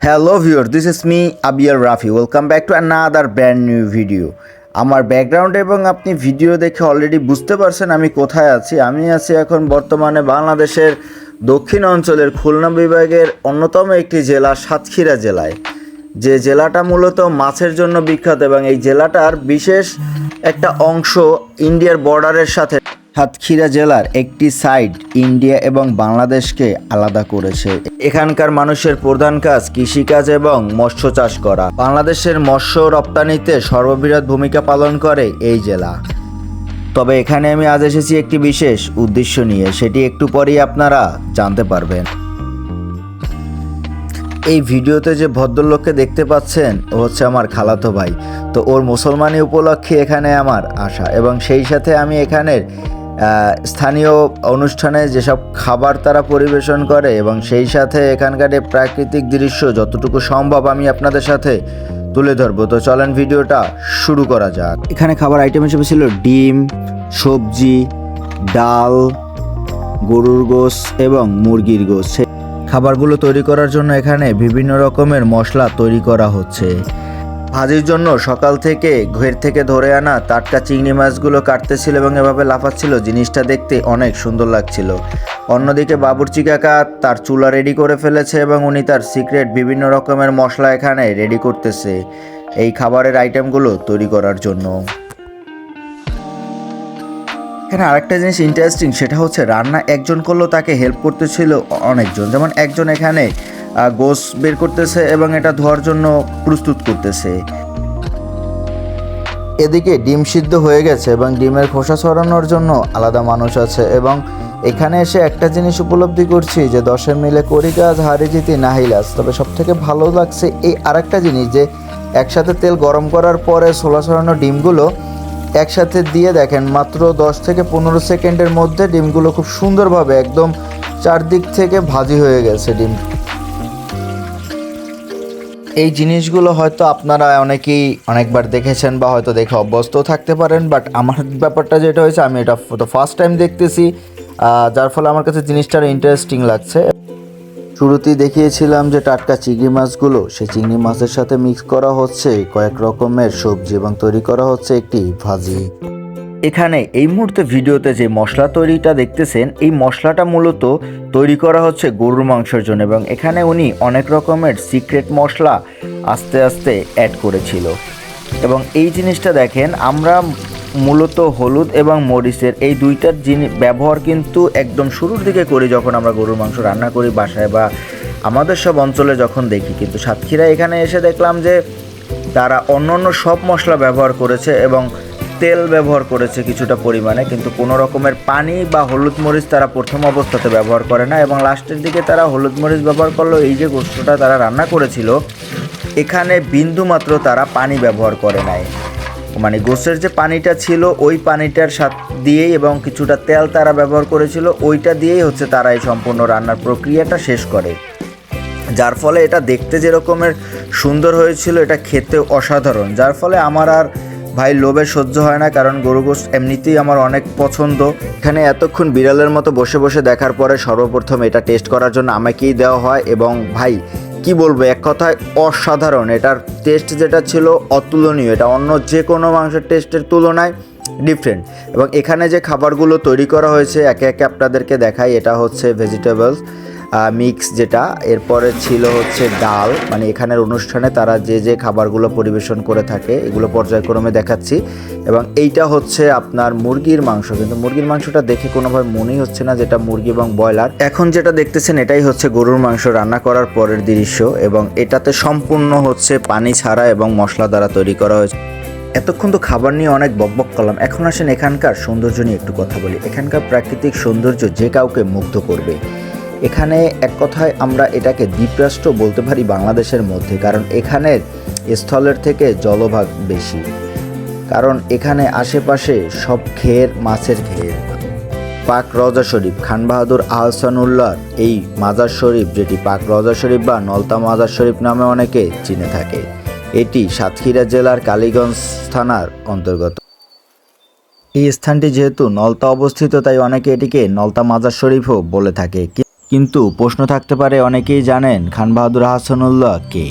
Hello viewers this is me Abiyar Rafi welcome back to another brand new video আমার background এবং আপনি video দেখে already বুঝতে পারছেন আমি কোথায় আছি। আমি আছি এখন বর্তমানে বাংলাদেশের দক্ষিণ অঞ্চলের খুলনা বিভাগের অন্যতম একটি জেলা, সাতক্ষীরা জেলায়। যে জেলাটা মূলত মাছের জন্য বিখ্যাত এবং এই জেলাটার বিশেষ একটা অংশ ইন্ডিয়ার বর্ডারের সাথে সাতক্ষীরা জেলার একটি সাইড ইন্ডিয়া এবং বাংলাদেশকে আলাদা করেছে। এখানকার মানুষের প্রধান কাজ কৃষিকাজ এবং মৎস্য চাষ করা। বাংলাদেশের মৎস্য রপ্তানিতে সর্ববৃহৎ ভূমিকা পালন করে এই জেলা। তবে এখানে আমি আজ এসেছি একটি বিশেষ উদ্দেশ্য নিয়ে। সেটি একটু পরেই আপনারা জানতে পারবেন। এই ভিডিওতে যে ভদ্রলোককে দেখতে পাচ্ছেন, ও হচ্ছে আমার খালাতো ভাই। তো ওর মুসলমানি উপলক্ষে এখানে আমার আসা এবং সেই সাথে আমি এখানের স্থানীয় অনুষ্ঠানে যেসব খাবার তারা পরিবেশন করে এবং সেই সাথে এখানকার প্রাকৃতিক দৃশ্য যতটুকু সম্ভব আমি আপনাদের সাথে তুলে ধরবো। তো চলেন ভিডিওটা শুরু করা যাক। এখানে খাবার আইটেম হিসেবে ছিল ডিম সবজি ডাল গরুর গোস এবং মুরগির গোস খাবারগুলো তৈরি করার জন্য এখানে বিভিন্ন রকমের মশলা তৈরি করা হচ্ছে। ভাজির জন্য সকাল থেকে ঘের থেকে ধরে আনা টাটকা চিংড়ি মাছগুলো কাটতেছিল এবং এভাবে লাফাচ্ছিল। জিনিসটা দেখতে অনেক সুন্দর লাগছিল। অন্যদিকে বাবুর্চি কাকা তার চুলা রেডি করে ফেলেছে এবং উনি তার সিক্রেট বিভিন্ন রকমের মশলা এখানে রেডি করতেছে এই খাবারের আইটেমগুলো তৈরি করার জন্য। এখানে আরেকটা জিনিস ইন্টারেস্টিং সেটা হচ্ছে রান্না একজন করলেও তাকে হেল্প করতেছিল অনেকজন। যেমন একজন এখানে গোস বের করতেছে এবং এটা ধোয়ার জন্য প্রস্তুত করতেছে। এদিকে ডিম সিদ্ধ হয়ে গেছে এবং ডিমের খোসা ছড়ানোর জন্য আলাদা মানুষ আছে এবং এখানে এসে একটা জিনিস উপলব্ধি করছি যে দশের মিলে করি কাজ হারি জিতি নাহিলাস তবে সব থেকে ভালো লাগছে এই আরেকটা জিনিস যে একসাথে তেল গরম করার পরে ছোলা ছড়ানো ডিমগুলো একসাথে দিয়ে দেখেন, মাত্র দশ থেকে পনেরো সেকেন্ডের মধ্যে ডিমগুলো খুব সুন্দরভাবে একদম চারদিক থেকে ভাজি হয়ে গেছে ডিম। এই জিনিসগুলো হয়তো আপনারা অনেকেই অনেকবার দেখেছেন বা হয়তো দেখে অভ্যস্ত থাকতে পারেন বাট আমার ব্যাপারটা যেটা হয়েছে, আমি এটা তো ফার্স্ট টাইম দেখতেছি যার ফলে আমার কাছে জিনিসটা ইন্টারেস্টিং লাগছে। শুরুতেই দেখিয়েছিলাম যে টাটকা চিংড়ি মাছগুলো সেই চিংড়ি মাছের সাথে মিক্স করা হচ্ছে, কয়েক রকমের সবজি এবং তৈরি করা হচ্ছে একটি ভাজি। এখানে এই মুহূর্তে ভিডিওতে যে মশলা তৈরিটা দেখতেছেন, এই মশলাটা মূলত তৈরি করা হচ্ছে গরুর মাংসের জন্য এবং এখানে উনি অনেক রকমের সিক্রেট মশলা আস্তে আস্তে অ্যাড করেছিল। এবং এই জিনিসটা দেখেন, আমরা মূলত হলুদ এবং মরিচের এই দুইটার জিনিস ব্যবহার কিন্তু একদম শুরুর দিকে করি যখন আমরা গরুর মাংস রান্না করি বাসায় বা আমাদের সব অঞ্চলে যখন দেখি। কিন্তু সাতক্ষীরা এখানে এসে দেখলাম যে তারা অন্য অন্য সব মশলা ব্যবহার করেছে এবং তেল ব্যবহার করেছে কিছুটা পরিমাণে, কিন্তু কোনো রকমের পানি বা হলুদ মরিচ তারা প্রথম অবস্থাতে ব্যবহার করে না এবং লাস্টের দিকে তারা হলুদ মরিচ ব্যবহার করল। এই যে গোস্তটা তারা রান্না করেছিল, এখানে বিন্দু মাত্র তারা পানি ব্যবহার করে নাই। মানে গোসের যে পানিটা ছিল, ওই পানিটার সাথ দিয়েই এবং কিছুটা তেল তারা ব্যবহার করেছিল, ওইটা দিয়েই হচ্ছে তারা এই সম্পূর্ণ রান্নার প্রক্রিয়াটা শেষ করে। যার ফলে এটা দেখতে যেরকমের সুন্দর হয়েছিল, এটা খেতে অসাধারণ। যার ফলে আমার আর ভাই, লোভে সহ্য হয় না, কারণ গরু গোস এমনিতেই আমার অনেক পছন্দ। এখানে এতক্ষণ বিড়ালের মতো বসে বসে দেখার পরে সর্বপ্রথম এটা টেস্ট করার জন্য আমাকেই দেওয়া হয় এবং ভাই, কি বলব, এক কথায় অসাধারণ। এটার টেস্ট যেটা ছিল অতুলনীয়। এটা অন্য যে কোনো মাংসের টেস্টের তুলনায় ডিফারেন্ট এবং এখানে যে খাবারগুলো তৈরি করা হয়েছে, একে একে আপনাদেরকে দেখাই, এটা হচ্ছে ভেজিটেবলস মিক্স যেটা, এরপরে ছিল হচ্ছে ডাল। মানে এখানের অনুষ্ঠানে তারা যে যে খাবারগুলো পরিবেশন করে থাকে, এগুলো পর্যায়ক্রমে দেখাচ্ছি। এবং এইটা হচ্ছে আপনার মুরগির মাংস। কিন্তু মুরগির মাংসটা দেখে কোনোভাবে মনেই হচ্ছে না যেটা মুরগি এবং ব্রয়লার। এখন যেটা দেখতেছেন, এটাই হচ্ছে গরুর মাংস রান্না করার পরের দৃশ্য। এবং এটাতে সম্পূর্ণ হচ্ছে পানি ছাড়া এবং মশলা দ্বারা তৈরি করা হয়েছে। এতক্ষণ তো খাবার নিয়ে অনেক বকবক করলাম। এখন আসেন এখানকার সৌন্দর্য নিয়ে একটু কথা বলি। এখানকার প্রাকৃতিক সৌন্দর্য যে কাউকে মুগ্ধ করবে। এখানে এক কথায় আমরা এটাকে দ্বীপরাষ্ট্র বলতে পারি বাংলাদেশের মধ্যে, কারণ এখানের স্থলের থেকে জলভাগ বেশি। কারণ এখানে আশেপাশে সব ঘের মাছের ঘের পাক রজা শরীফ, খান বাহাদুর আহসানুল্লাহ এই মাজার শরীফ, যেটি পাক রজা শরীফ বা নলতা মাজার শরীফ নামে অনেকে চিনে থাকে, এটি সাতক্ষীরা জেলার কালীগঞ্জ থানার অন্তর্গত। এই স্থানটি যেহেতু নলতা অবস্থিত, তাই অনেকে এটিকে নলতা মাজার শরীফও বলে থাকে। কিন্তু প্রশ্ন থাকতে পারে, অনেকেই জানেন খান বাহাদুর আহসানুল্লাহ কে।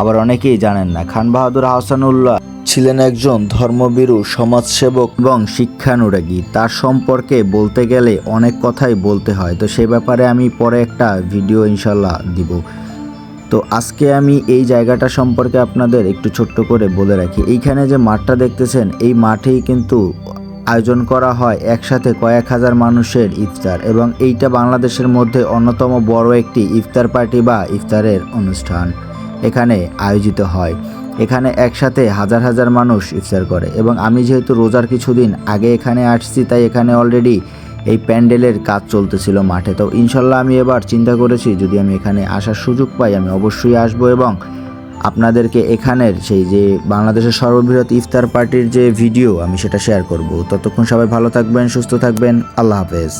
আবার অনেকেই জানেন না খান বাহাদুর আহসানুল্লাহ ছিলেন একজন ধর্মবীরু সমাজসেবক এবং শিক্ষানুরাগী। তার সম্পর্কে বলতে গেলে অনেক কথাই বলতে হয়। তো সে ব্যাপারে আমি পরে একটা ভিডিও ইনশাল্লাহ দিব। তো আজকে আমি এই জায়গাটা সম্পর্কে আপনাদের একটু ছোট্ট করে বলে রাখি। এইখানে যে মাঠটা দেখতেছেন, এই মাঠেই কিন্তু আয়োজন করা হয়। একসাথে কয়েক হাজার মানুষের ইফতার এবং এইটা বাংলাদেশের মধ্যে অন্যতম বড় একটি ইফতার পার্টি বা ইফতারের অনুষ্ঠান এখানে আয়োজিত হয়। এখানে একসাথে হাজার হাজার মানুষ ইফতার করে এবং আমি যেহেতু রোজার কিছুদিন আগে এখানে আসছি, তাই এখানে অলরেডি এই প্যান্ডেলের কাজ চলতেছিল মাঠে। তো ইনশাল্লাহ আমি এবার চিন্তা করেছি, যদি আমি এখানে আসার সুযোগ পাই আমি অবশ্যই আসব এবং আপনাদেরকে এখানের সেই যে বাংলাদেশের সর্ববৃহৎ ইফতার পার্টির যে ভিডিও, আমি সেটা শেয়ার করব। ততক্ষণ সবাই ভালো থাকবেন, সুস্থ থাকবেন, আল্লাহ হাফেজ।